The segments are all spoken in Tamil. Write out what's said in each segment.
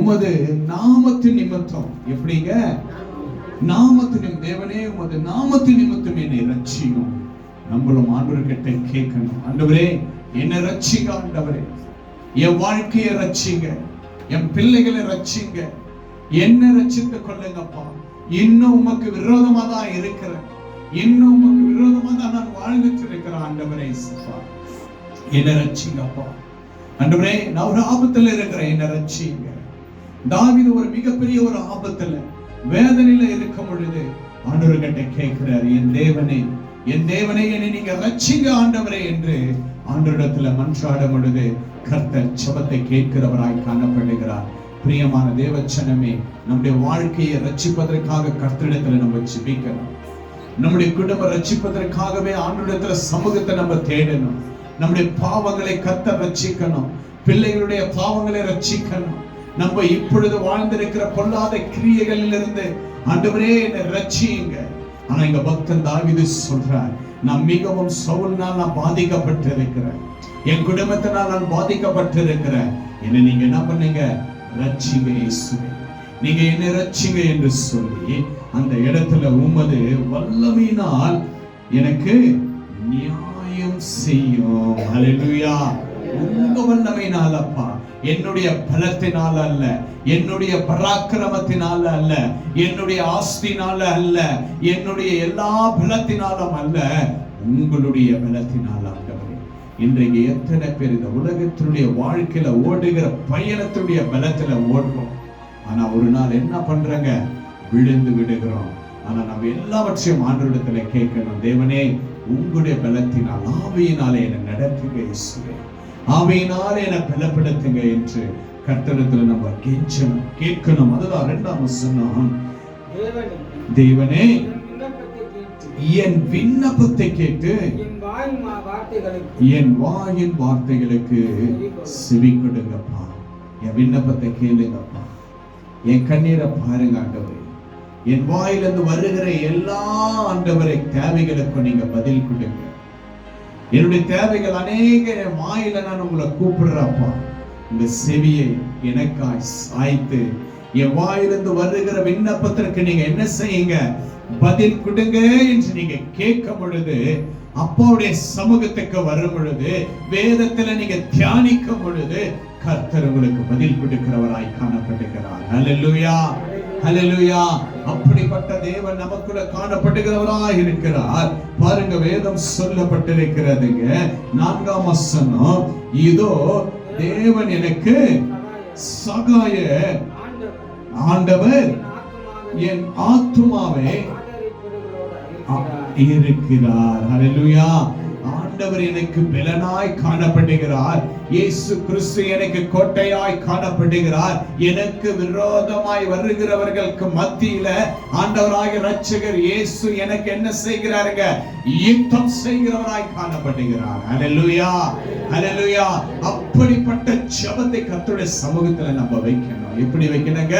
உமது நாமத்து நிமித்தம். எப்படிங்க? நாமத்து நிமி- தேவனே உமது நாமத்து நிமித்தம் என்னை ரட்சியும் நம்மளும் ஆண்டவர்கிட்ட கேட்கணும். ஆண்டவரே என்னை ரட்சிங்க ஆண்டவரே. என் வாழ்க்கையை ரட்சிங்க என் பிள்ளைகளை ரட்சிங்க என்ன ரட்சித்து கொள்ளுங்கப்பா. இன்னும் உமக்கு விரோதமா தான் இருக்கிறேன். இன்னும் உமக்கு விரோதமா தான் நான் வாழ்ந்துட்டு இருக்கிறேன் ஆண்டவரே என்ன ரட்சிங்கப்பா ஆண்டவரே நான் ஒரு ஆபத்துல இருக்கிறேன். என்னை ரட்சிங்க தாவிது ஒரு மிகப்பெரிய ஒரு ஆபத்துல வேதனையில இருக்கும் பொழுது ஆண்டவர்கிட்ட கேட்கிறார் என் தேவனே என் தேவனே என்னை நீங்க ரச்சிங்க ஆண்டவரே என்று ஆண்டவரிடத்துல மன்றாடும் பொழுது கர்த்தர் சபத்தை கேட்கிறவராய் காணப்படுகிறார். பிரியமான தேவச்சனமே நம்முடைய வாழ்க்கையை ரட்சிப்பதற்காக கர்த்தரிடத்துல நம்ம ஜெபிக்கணும். நம்முடைய குடும்பம் ரட்சிப்பதற்காகவே ஆண்டவரிடத்துல சமூகத்தை நம்ம தேடணும். நம்முடைய பாவங்களை கத்த ரட்சிக்கணும் பிள்ளைகளுடைய பாவங்களை ரட்சிக்கணும் நம்ம இப்பொழுது வாழ்ந்திருக்கிற பொல்லாத கிரியைகளில் இருந்து ஆண்டவரே என்னை ரட்சியுங்க. ஆனா இங்க பக்தன் தாவிது சொல்றார் நான் மிகவும் சவுல்னால் நான் பாதிக்கப்பட்டிருக்கிறேன். என் குடும்பத்தினால் நான் பாதிக்கப்பட்டிருக்கிறேன். என்ன நீங்க என்ன பண்ணீங்க? ரட்சிங்க இயேசுவே. நீங்க என்ன ரட்சிங்க என்று சொல்லி அந்த இடத்துல உமது வல்லமையினால் எனக்கு நியாயம் செய்யும். ஹalleluya உங்க வல்லமையினால் அப்பா என்னுடைய பலத்தினால அல்ல என்னுடைய பராக்கிரமத்தினால அல்ல என்னுடைய ஆஸ்தினால அல்ல என்னுடைய எல்லா பலத்தினாலும் அல்ல உங்களுடைய பலத்தினால ஆண்டவரே. இன்றைக்கு எத்தனை பேர் இந்த உலகத்தினுடைய வாழ்க்கையில ஓடுகிற பயணத்துடைய பலத்துல ஓடுறோம். ஆனா ஒரு நாள் என்ன பண்றாங்க? விழுந்து விடுகிறோம். ஆனா நம்ம எல்லாவற்றையும் ஆண்டவரிடத்துல கேட்கணும் தேவனே உங்களுடைய பலத்தினால் ஆவியினாலே என்னை நடத்தி இயேசுவே. ஆவியினாலே என பலப்படுத்துங்க என்று கர்த்தரிடத்துல நம்ம கெஞ்சணும் கேட்கணும். அதுதான் இரண்டாம் சொன்னோம் தேவனே, என் விண்ணப்பத்தை கேட்டு, என் வார்த்தைகளுக்கு என் வாயின் வார்த்தைகளுக்கு செவி கொடுங்கப்பா. என் விண்ணப்பத்தை கேளுங்கப்பா. என் கண்ணீரை பாருங்க ஆண்டவரே. என் வாயிலிருந்து வருகிற எல்லா ஆண்டவரை தேவைகளுக்கும் நீங்க பதில் கொடுங்க. என்னுடைய தேவைகள் அநேக என் வாயில நான் உங்களை கூப்பிடுறப்பா இந்த செவியை எனக்காய் சாய்த்து என் வாயிலிருந்து வருகிற விண்ணப்பத்திற்கு நீங்க என்ன செய்யுங்க? பதில் கொடுங்க என்று நீங்க கேட்கும் பொழுது அப்பாவுடைய சமூகத்துக்கு வரும் பொழுது வேதத்துல நீங்க தியானிக்கும் பொழுது கர்த்தர் உங்களுக்கு பதில் கொடுக்கிறவராய் காணப்படுகிறார் ஹalleluya ஹalleluya. அப்படிப்பட்ட தேவன் நமக்குள்ள காணப்படுகிறவராய் இருக்கிறார். பாருங்க வேதம் சொல்லப்பட்டிருக்கிறதுங்க. நான்காம் வசனம். இதோ தேவன் எனக்கு சகாய ஆண்டவர் என் ஆதரிப்பவர்களோடு இருக்கிறார். ஹalleluya. ஆண்டவர் எனக்கு பலனாய் காணப்படுகிறார். இயேசு கிறிஸ்து எனக்கு கோட்டையாய் காணப்படுகிறார். எனக்கு விரோதமாய் வருகிறவர்களுக்கு மத்தியில ஆண்டவராக ரட்சகர் இயேசு எனக்கு என்ன செய்கிறாருங்க? யுத்தம் செய்கிறவராய் காணப்படுகிறார். அலலுயா அலலுயா அப்படிப்பட்ட சபத்தை கத்துடைய சமூகத்துல நம்ம வைக்கணும். எப்படி வைக்கணுங்க?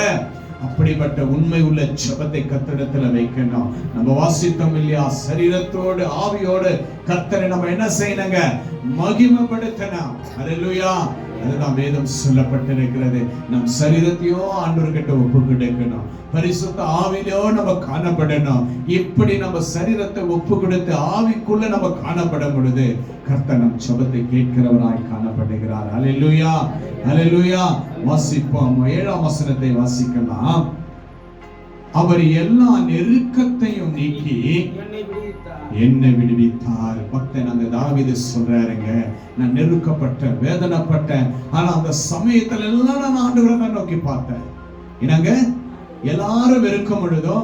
அப்படிப்பட்ட உண்மை உள்ள ஜபத்தை கத்திடத்துல வைக்கணும். நம்ம வாசித்தோம் இல்லையா? சரீரத்தோடு ஆவியோடு கத்தரை நம்ம என்ன செய்யணுங்க? மகிமைப்படுத்தணும். அல்லேலூயா அதுதான் வேதம் சொல்லப்பட்டிருக்கிறது. நம் சரீரத்தையும் ஆண்டவர்கிட்ட ஒப்பு கொடுக்கணும் பரிசுத்த ஆவிலையோ நம்ம காணப்படணும். இப்படி நம்ம சரீரத்தை ஒப்பு கொடுத்து ஆவிக்குள்ள நம்ம காணப்படும் பொழுது கர்த்த நம் சபத்தை கேட்கிறவராய் காணப்படுகிறார். அல்லேலூயா அல்லேலூயா வாசிப்போம். ஏழாம் வசனத்தை வாசிக்கலாம். அவர் எல்லா நெருக்கத்தையும் நீக்கி என்னை விடுவித்தார். பக்தன் அந்த தாவீது சொல்றாருங்க. நான் நெருக்கப்பட்டேன் வேதனைப்பட்டேன். ஆனா அந்த சமயத்துல எல்லாம் நான் ஆண்டவரை தான் நோக்கி பார்த்தேன். என்னங்க? எல்லாரும் வெறுக்கும் பொழுதோ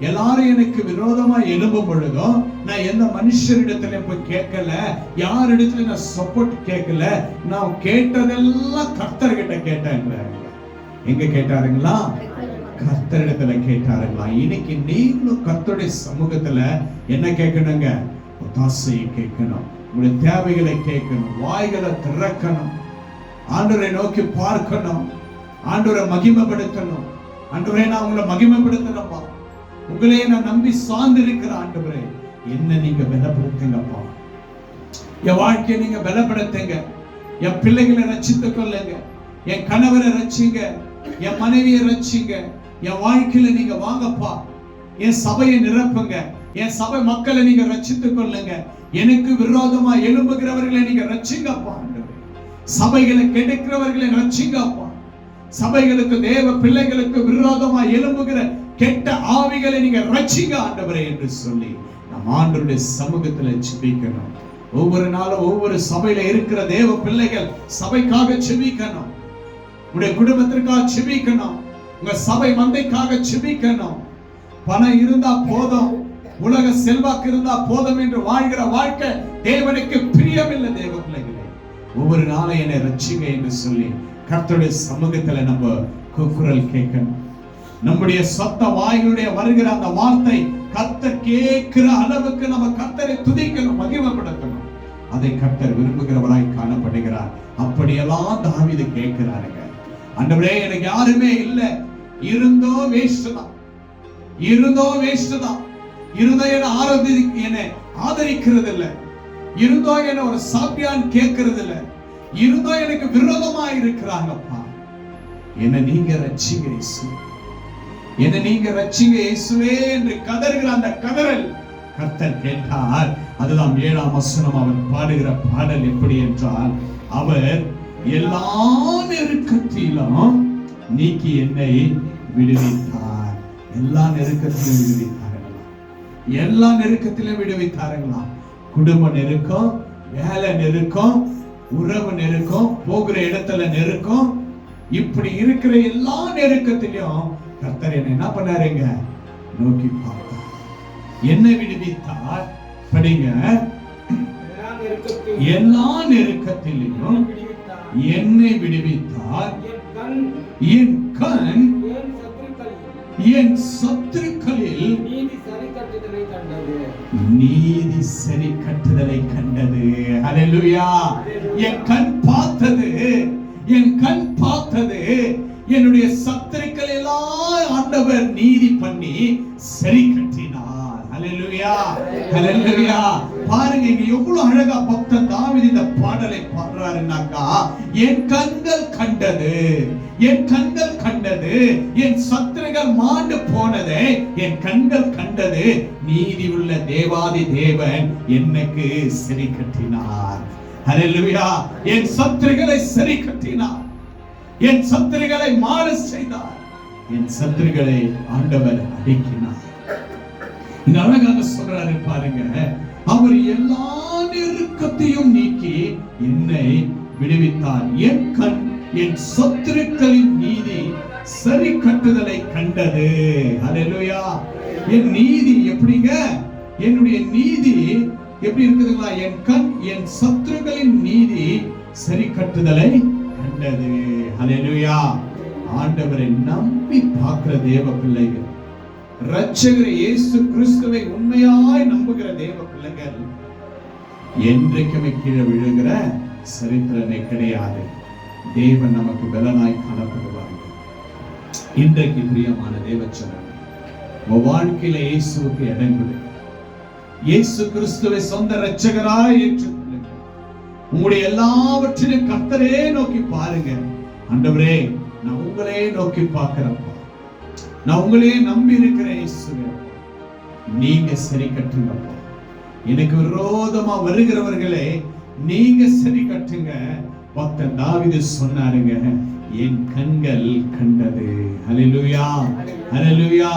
எல்லாரும் எனக்கு விரோதமா எழும்பும் பொழுதும் நான் எந்த மனுஷரிடத்துல போய் கேட்கல யார் இடத்துல நான் சப்போர்ட் கேட்கல நான் கேட்டதெல்லாம் கர்த்தர்கிட்ட கேட்டேன் எங்க கேட்டாருங்களா? கர்த்தரிடத்துல கேட்டாருங்களா? இன்னைக்கு நீங்களும் கர்த்தருடைய சமூகத்துல என்ன கேட்கணுங்க? ஒத்தாசையை கேட்கணும் உங்களுடைய தேவைகளை கேட்கணும் வாய்களை திறக்கணும் ஆண்டவரை நோக்கி பார்க்கணும் ஆண்டவரை மகிமைப்படுத்தணும். ஆண்டவரை நான் உங்களை மகிமைப்படுத்தணும்ப்பா. உங்களையே நான் நம்பி சார்ந்து இருக்கிற ஆண்டவரே என்ன நீங்க பலப்படுத்துங்கப்பா. என் வாழ்க்கையை நீங்க பலப்படுத்துங்க. என் பிள்ளைகளை ரட்சித்துக் கொள்ளுங்க. என் கணவரை ரச்சிங்க என் மனைவியை ரச்சிங்க என் வாழ்க்கையில நீங்க வாங்கப்பா. என் சபையை நிரப்புங்க. என் சபை மக்களை நீங்க ரட்சித்துக் கொள்ளுங்க. எனக்கு விரோதமா எழும்புகிறவர்களை நீங்க ரச்சிங்கப்பா சபைகளை கெடுக்கிறவர்களை ரச்சிங்கப்பா சபைகளுக்கு தேவ பிள்ளைகளுக்கு விரோதமா எழும்புகிற கெட்ட ஆவிகளை நீங்க ரட்சிங்க ஆண்டவரே என்று சொல்லி நம் ஆண்டருடைய சமூகத்துல ஜெபிக்கணும். ஒவ்வொரு நாளும் ஒவ்வொரு சபையில இருக்கிற தேவ பிள்ளைகள் சபைக்காக செபிக்கணும் உடைய குடும்பத்திற்காக செபிக்கணும் உங்க சபை மந்தைக்காக செபிக்கணும் பணம் இருந்தா போதும். உலக செல்வாக்கு இருந்தா போதும் என்று வாழ்கிற வாழ்க்கை தேவனுக்கு பிரியமில்லை தேவ பிள்ளைகளே. ஒவ்வொரு நாளும் என்னை ரட்சிங்க என்று சொல்லி கர்த்தருடைய சமூகத்துல நம்ம குரல் கேட்கணும். நம்முடைய சொத்த வாய்களுடைய வருகிற அந்த வார்த்தை கத்த கேட்கிற அளவுக்கு நம்ம கத்தரை துதிக்கணும் மகிமைப்படுத்தணும். அதை கத்தர் விரும்புகிறவராய் காணப்படுகிறார். அப்படியெல்லாம் தாவீது கேட்கிறாருங்க. ஆண்டவரே எனக்கு யாருமே இல்ல. இருந்தோ வேஸ்ட் தான் இருந்தோ வேஸ்ட் தான் இருந்தோ என்ன ஆரோதி என்னை ஆதரிக்கிறது இல்லை இருந்தோ என்ன ஒரு சாப்பியான் கேட்கறது இல்லை இருந்தோ எனக்கு விரோதமா இருக்கிறாங்கப்பா என்ன நீங்க ரட்சிங்க இயேசு என்ன நீங்க ரச்சிங்க இயேசுவே என்று கதறுகிற அந்த கதறல் கர்த்தர் கேட்டார். அதுதான் ஏழாம் வசனம் அவர் பாடுகிற பாடல் எப்படி என்றால் அவர் எல்லா நெருக்கத்திலும் நீக்கி என்னை விடுவித்தார். எல்லா நெருக்கத்திலும் விடுவித்தார்களா? எல்லா நெருக்கத்திலும் விடுவித்தார்களா? குடும்ப நெருக்கம் வேலை நெருக்கம் உறவு நெருக்கம் போகிற இடத்துல நெருக்கம் இப்படி இருக்கிற எல்லா நெருக்கத்திலையும் கர்த்தர் என்ன என்ன பண்ணாருங்க? நோக்கி பார்த்தார். என்னை விடுவித்தார். படிங்க. எல்லா நெருக்கத்திலையும் நெருக்கத்திலும் என்னை விடுவித்தார். என் கண் என் சத்துருக்களில் நீதி சரி கட்டுதலை கண்டது. அலையா என் கண் பா ஹalleluya பாருங்க இங்க எவ்வளவு அழகா பக்தன் தாவீது இந்த பாடலை பாடுறாருன்னாக்கா என் கண்கள் கண்டது என் கண்கள் கண்டது என் சத்துருகள் மாண்டு போனதை என் கண்கள் கண்டது நீதி உள்ள தேவாதி தேவன் எனக்கு சரி கட்டினார். ஹalleluya என் சத்துருகளை சரி கட்டினார் என் சத்துருகளை மாறு செய்தார் என் சத்துருகளை ஆண்டவர் அடக்கினார். அழகாக சொல்றாரு பாருங்க. அவர் எல்லா நெருக்கத்தையும் நீக்கி என்னை விடுவித்தார். என் கண் என் சத்துருக்களின் நீதி சரி கட்டுதலை கண்டது. அலையா என் நீதி எப்படிங்க? என்னுடைய நீதி எப்படி இருக்குதுங்களா? என் கண் என் சத்துருக்களின் நீதி சரி கட்டுதலை கண்டது. அலையா ஆண்டவரை நம்பி பார்க்கிற தேவ பிள்ளைகள். ரட்சகர் இயேசு கிறிஸ்துவை உண்மையாய் நம்புகிற தேவ பிள்ளைகள் என்றைக்குமே கீழே விழுகிற சரித்திரமே கிடையாது. தேவன் நமக்கு பலனாய் காணப்படுவார்கள். இன்றைக்கு பிரியமான தேவச்சனம் உன் வாழ்க்கையில இயேசுக்கு இடம் கொடுங்க இயேசு கிறிஸ்துவை சொந்த ரட்சகராய் ஏற்றுக்கொள்ளுங்க உங்களுடைய எல்லாவற்றிலும் கர்த்தரே நோக்கி பாருங்க அண்டவரே நான் உங்களே நோக்கி பார்க்கிறேன். நான் உங்களே நம்பி இருக்கிறேன் இயேசுவே. நீங்க சரி கட்டுங்கப்பா எனக்கு விரோதமா வருகிறவர்களே நீங்க சரி கட்டுங்க. பக்தன் தாவீது சொன்னாருங்க என் கண்கள் கண்டது. ஹalleluya. ஹalleluya.